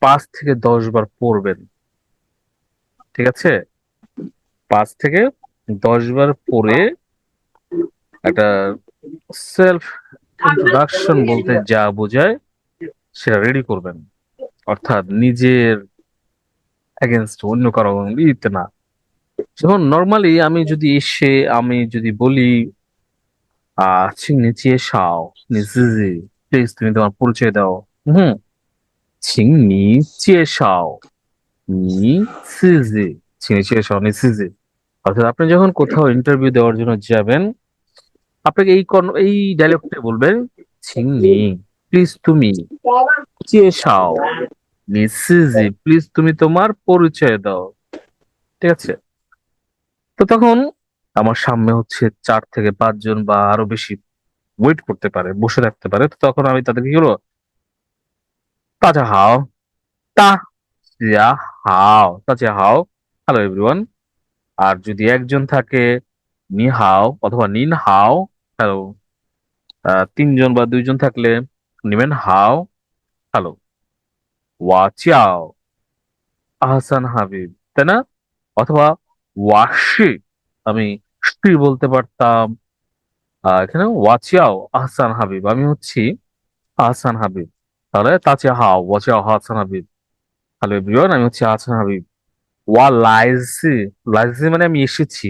পাঁচ থেকে দশ বার পড়বেন। ঠিক আছে? পাঁচ থেকে দশ বার পড়ে একটা সেলফ ইন্ট্রোডাকশন বলতে যা বোঝায় সেটা রেডি করবেন। অর্থাৎ নিজের এগেনস্ট অন্য কারও ইতে না। যেমন নর্মালি আমি যদি এসে, আমি যদি বলি, আহ চিংনি চেয়ে নিজি প্লিজ তুমি তোমার পরিচয় দাও। হুম। চিংনি চেয়ে নি সিজি চিংনি চেয়ে নি সিজি অর্থাৎ আপনি যখন কোথাও ইন্টারভিউ দেওয়ার জন্য যাবেন, আপনাকে এই কর্ণ, এই ডায়লগটা বলবেন চিংনি প্লিজ তুমি চেয়ে নি সিজি প্লিজ তুমি তোমার পরিচয় দাও। ঠিক আছে? তো তখন আমার সামনে হচ্ছে চার থেকে পাঁচজন বা আরও বেশি ওয়েট করতে পারে, বসে থাকতে পারে। তো তখন আমি তাদেরকে কি বলব তাজা হাও তা জিয়া হাও তাজা হাও হ্যালো এভরিওয়ান আর যদি একজন থাকে নি হাও অথবা নিন হাও হ্যালো তিনজন বা দুইজন থাকলে নিবেন হাও হ্যালো ওয়া চিয়াও আহসান হাবিব, তাই না? অথবা ওয়াশি, আমি শ্রী বলতে পারতাম। এখানে ওয়াচিয়াও, আহসান হাবিব। আমি হচ্ছি আহসান হাবিব। তাহলে তাচিয়া হাও ওয়াচিয়াও আহসান হাবিব হ্যালো এভরিওয়ান আমি হচ্ছি আহসান হাবিব ওয়া লাইসি লাইসি মানে আমি এসেছি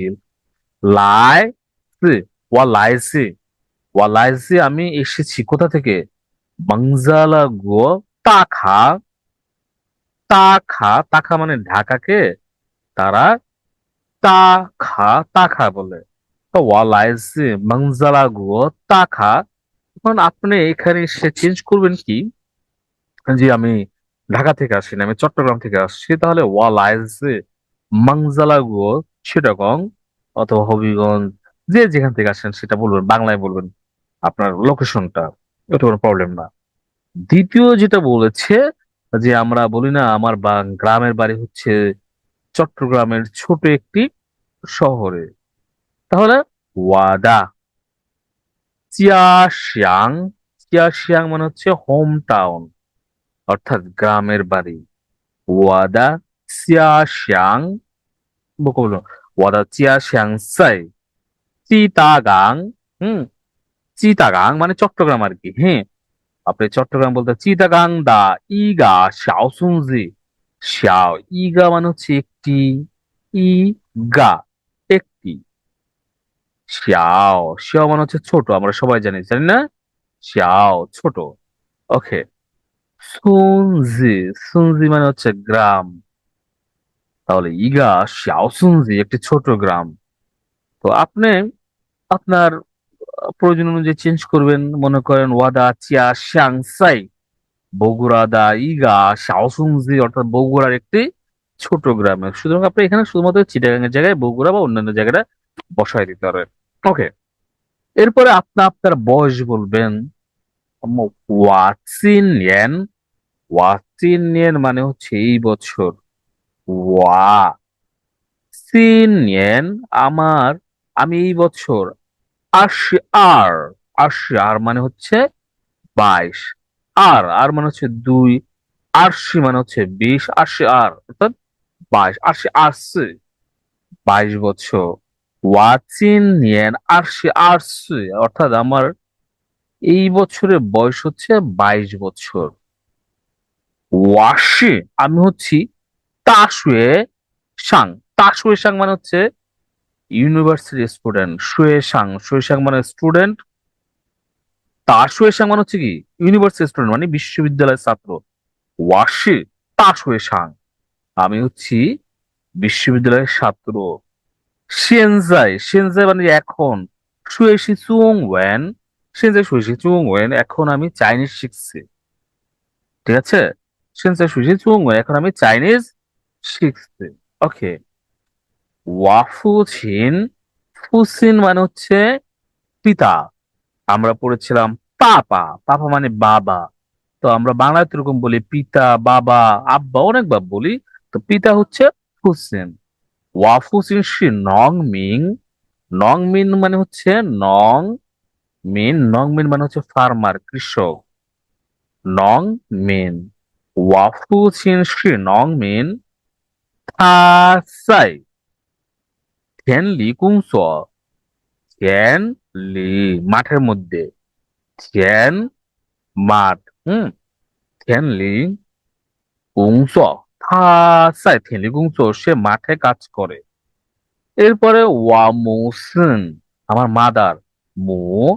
লাই ওয়া লাইসি ওয়া লাইসি আমি এসেছি কোথা থেকে বাংজালা গো তাখা তাখা তাখা মানে ঢাকাকে তারা তাখা তাখা বলে তো ওয়ালাইসি মাংজালা গো তাখা এখন আপনি এখানে এসে চেঞ্জ করবেন কি? যে আমি ঢাকা থেকে আসি না, আমি চট্টগ্রাম থেকে আসছি। তাহলে ওয়ালাইসি মাংজালা গো চিটাগং অথবা হবিগঞ্জ, যে যেখান থেকে আসেন সেটা বলবেন, বাংলায় বলবেন আপনার লোকেশনটা এটা কোনো প্রবলেম না। দ্বিতীয় যেটা বলেছে, যে আমরা বলি না, আমার গ্রামের বাড়ি হচ্ছে চট্টগ্রামের ছোট একটি শহরে। তাহলে ওয়াদা, চিয়াশিয়াং চিয়াশিয়াং মানে হচ্ছে হোম টাউন অর্থাৎ গ্রামের বাড়ি। ওয়াদা চিয়াশিয়াং বলো ওয়াদা চিয়া শ্যাং সাই, চিতাগাং, হুম, চিতাগাং মানে চট্টগ্রাম আর কি হ্যাঁ। আপনি চট্টগ্রাম বলতে চিতাগাং দা ইগা শাও শাওসুংজি শাও ইগা মানে হচ্ছে একটি ই গা একটি। শিয়াও শিয়াও মানে হচ্ছে ছোট, আমরা সবাই জানি জানি না? শিয়াও ছোট, ওকে। সুনজি সুনজি মানে হচ্ছে গ্রাম। তাহলে ইগা শিয়াও সুনজি একটি ছোট গ্রাম। তো আপনি আপনার প্রয়োজন অনুযায়ী চেঞ্জ করবেন। মনে করেন ওয়াদা চিয়া শ্যাংসাই বগুড়া দা ইগা শাওসুংজি অর্থাৎ বগুড়ার একটি ছোট গ্রামে। সুতরাং আপনি এখানে শুধুমাত্র চিটাগাং এর জায়গায় বগুড়া বা অন্যান্য জায়গাটা বসায় দিতে পারবেন ওকে এরপরে আপনি আপনার বয়স বলবেন। ওয়াচিনিয়েন ওয়াচিনিয়েন মানে হচ্ছে এই বছর। ওয়া সিনিয়েন আমার, আমি এই বছর আশি আর আশি আর মানে হচ্ছে বাইশ। আর আর মানে হচ্ছে দুই, আশি মানে হচ্ছে বিশ, আশি আর, অর্থাৎ বাইশ, আশি আশি বাইশ বছর। ওয়াচিন নিয়েন আরশি আরশি অর্থাৎ আমার এই বছরের বয়স হচ্ছে বাইশ বছর। ওয়াশি, আমি হচ্ছি তাশুয়ে সাং। তাশুয়ে সাং মানে হচ্ছে ইউনিভার্সিটি স্টুডেন্ট শুয়ে সাং। শুয়ে সাং মানে স্টুডেন্ট তাশুয়ে সাং মানে হচ্ছে কি? ইউনিভার্সিটি স্টুডেন্ট মানে বিশ্ববিদ্যালয়ের ছাত্র। ওয়াশি তাশুয়ে সাং। আমি হচ্ছি বিশ্ববিদ্যালয়ের ছাত্র। সেনজাই সেনজাই মানে এখন। শুয়েছি চুং ওয়েন সেনজাই শুয়েছি চুং ওয়েন এখন আমি চাইনিজ শিখছি ঠিক আছে? সেনজাই শুয়েছি চুং ওয়েন এখন আমি চাইনিজ শিখছি ওকে ওয়াফুচিন ফুসিন মানে হচ্ছে পিতা। আমরা পড়েছিলাম পাপা। পাপা মানে বাবা। তো আমরা বাংলায় এরকম বলি পিতা, বাবা, আব্বা অনেকবার বলি। তো পিতা হচ্ছে হুসেন ওয়াফুসিন শি নং মিং নং মিন মানে হচ্ছে নং মিন নং মিন মানে হচ্ছে ফার্মার কৃষক। নং মিন ওয়াফু সিন শ্রী নং মিন থাসাই থেন লি কুংস থেন লি মাঠের মধ্যে। থেন মাঠ, হুম? থেন লি কুংস থাসাই থেন লি সে মাঠে কাজ করে। এরপরে ওয়া মৌসুন আমার মাদার। মো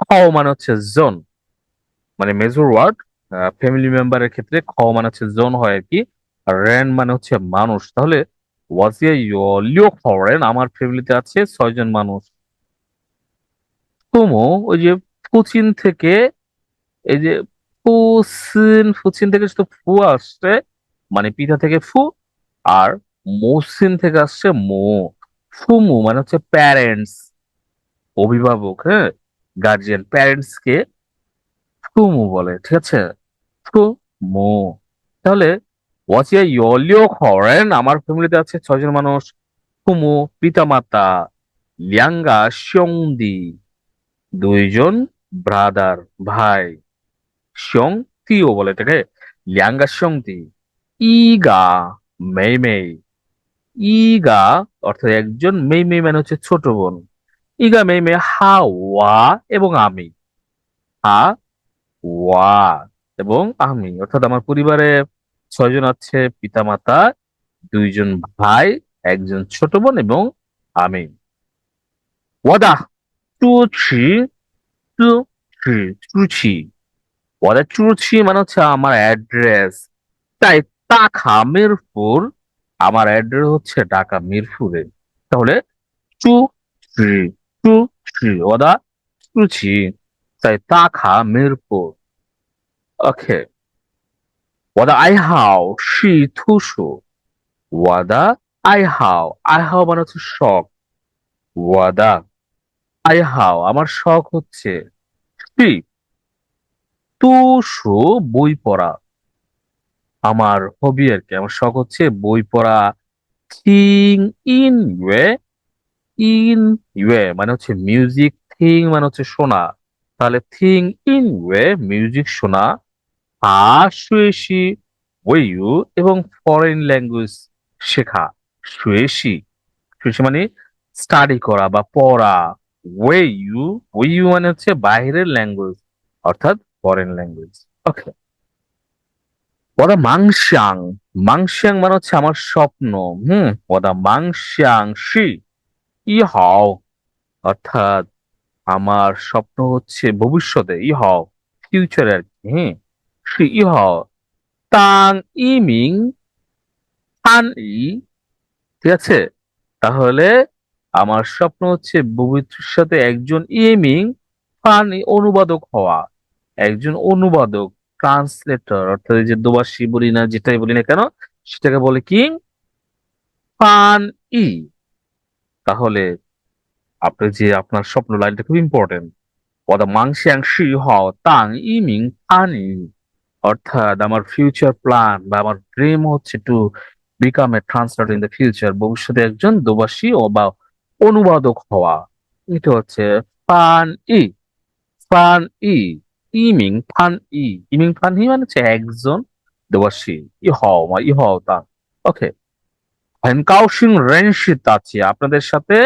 খ মানে হচ্ছে জন মানে মেজর ওয়ার্ড ফ্যামিলি মেম্বারের ক্ষেত্রে খ মানে হচ্ছে জন হয় আর কি, আর রেন মানে হচ্ছে মানুষ। তাহলে ওয়াজিয়া ইয়লিও খরেন আমার ফ্যামিলিতে আছে ছয়জন মানুষ। তুমো, ওই যে ফুচিন থেকে, এই যে ফুসিন ফুচিন থেকে শুধু ফু আসছে মানে পিতা থেকে ফু, আর মৌসিন থেকে আসছে মো। ফুমু মানে হচ্ছে প্যারেন্টস অভিভাবক হ্যাঁ? গার্জিয়ান প্যারেন্টস কে ফুমু বলে, ঠিক আছে? ফুমু তাহলে ওয়াচিয়া ইয়লিও খরেন আমার ফ্যামিলিতে আছে ছয়জন মানুষ। ফুমু পিতামাতা লিয়াঙ্গা শিয়ংদি দুইজন ব্রাদার ভাই। শিয়ং তিও বলে এটাকে লিয়াঙ্গা শিয়ংদি ইগা মেই মেই ইগা অর্থাৎ একজন মেই মেই মানে হচ্ছে ছোট বোন। ইগা মেই মেই হা ওয়া এবং আমি হা ওয়া এবং আমি অর্থাৎ আমার পরিবারে ছয়জন আছে, পিতামাতা, দুইজন ভাই, একজন ছোট বোন এবং আমি। ওয়াদা, চুচি চুচি চুচি। ওয়াদা, চুচি মানে হচ্ছে আমার অ্যাড্রেস। তাই টাকা মিরপুর, আমার অ্যাড্রেস হচ্ছে ঢাকা মিরপুরে। তাহলে চু চি চু চি ওয়াদা চুচি তাই টাকা মিরপুর ওকে 我的爱好是图书。我的爱好爱好মানে হচ্ছে শখ我的爱好আমার শখ হচ্ছে কি তুসু বই পড়া আমার হবি আর কি আমার শখ হচ্ছে বই পড়া থিং ইন ইয়ে ইন ইয়ে মানে হচ্ছে মিউজিক থিং মানে হচ্ছে শোনা। তাহলে থিং ইন ওয়ে মিউজিক শোনা আশুয়েশি ওয়েইউ এবং ফরেন ল্যাঙ্গুয়েজ শেখা। সুয়েশি সুয়েশি মানে স্টাডি করা বা পড়া। ওয়েইউ ওয়েইউ মানে হচ্ছে বাইরের ল্যাঙ্গুয়েজ অর্থাৎ ফরেন ল্যাঙ্গুয়েজ ওকে ওদা মাংসাং মাংসাং মানে হচ্ছে আমার স্বপ্ন। হুম, ওদা মাংসাং, শি। ই হও অর্থাৎ আমার স্বপ্ন হচ্ছে ভবিষ্যতে ই হও ফিউচার আর কি? হ্যাঁ সে ই হও তাং ইমিং তান ই, ঠিক আছে? তাহলে আমার স্বপ্ন হচ্ছে ভবিষ্যতে একজন ইমিং ফান অনুবাদক হওয়া, একজন অনুবাদক ট্রান্সলেটর অর্থাৎ যে দোবাসী বলি না, যেটাই বলি না কেন, সেটাকে বলে কি? ফান ই। তাহলে আপনি যে আপনার স্বপ্ন লাইনটা খুব ইম্পর্টেন্ট অর্থাৎ আমার ফিউচার প্ল্যান বা আমার ড্রিম হচ্ছে to become a translator in the future ভবিষ্যতে একজন দোবাসী ও বা অনুবাদক হওয়া। এটা হচ্ছে পান ই। পান ই, ইমিং ফান ই। ইমিং ফান ই মানে হচ্ছে একজন দোবাসী। ই হও মা ই হও ওকে কাউশিং রেনশিত আছে আপনাদের সাথে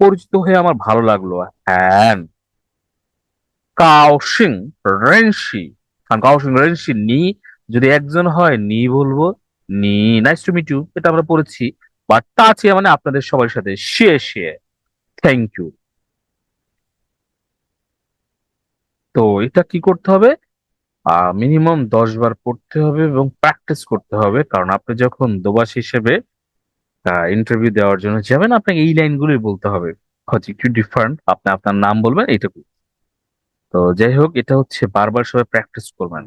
পরিচিত হয়ে আমার ভালো লাগল। হ্যান কাউশিং রেনশি কাউশিং রেনশি নি, যদি একজন হয়, নি বলব, নি নাইস টু মিট ইউ এটা আমরা পড়েছি। বাট তাচিয়া মানে আপনাদের সবার সাথে শে শে থ্যাংক ইউ তো এটা কি করতে হবে? মিনিমাম দশ বার পড়তে হবে এবং প্র্যাকটিস করতে হবে, কারণ আপনি যখন দোবাস হিসেবে ইন্টারভিউ দেওয়ার জন্য যাবেন, আপনাকে এই লাইনগুলোই বলতে হবে। হচ্ছে একটু ডিফারেন্ট আপনি, আপনার নাম বলবেন, এইটুকু। তো যাই হোক, এটা হচ্ছে বারবার সবাই প্র্যাকটিস করবেন।